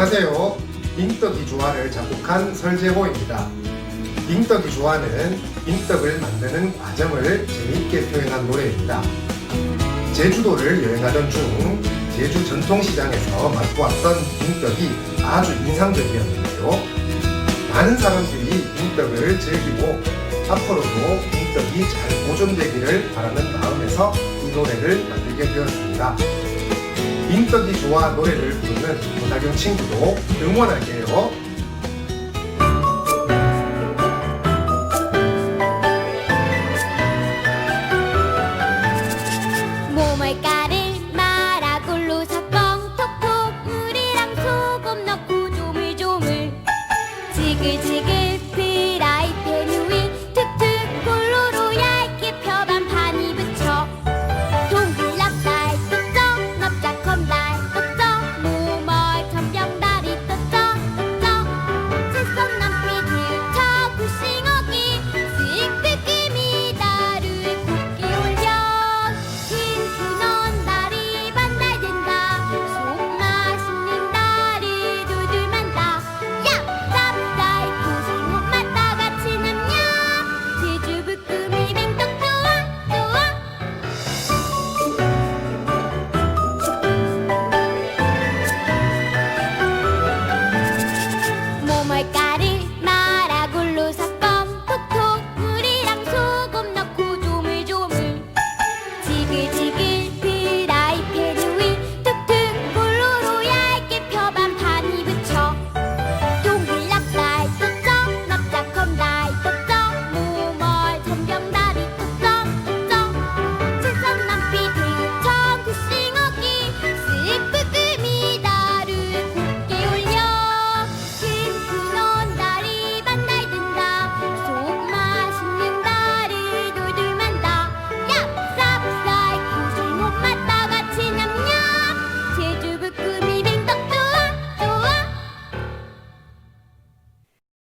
안녕하세요. 빙떡이 조화를 작곡한 설재호입니다. 빙떡이 조화는 빙떡을 만드는 과정을 재미있게 표현한 노래입니다. 제주도를 여행하던 중 제주 전통시장에서 맛보았던 빙떡이 아주 인상적이었는데요. 많은 사람들이 빙떡을 즐기고 앞으로도 빙떡이 잘 보존되기를 바라는 마음에서 이 노래를 만들게 되었습니다. 인덕이 좋아 노래를 부르는 문학용 친구도 응원할게요. 그지.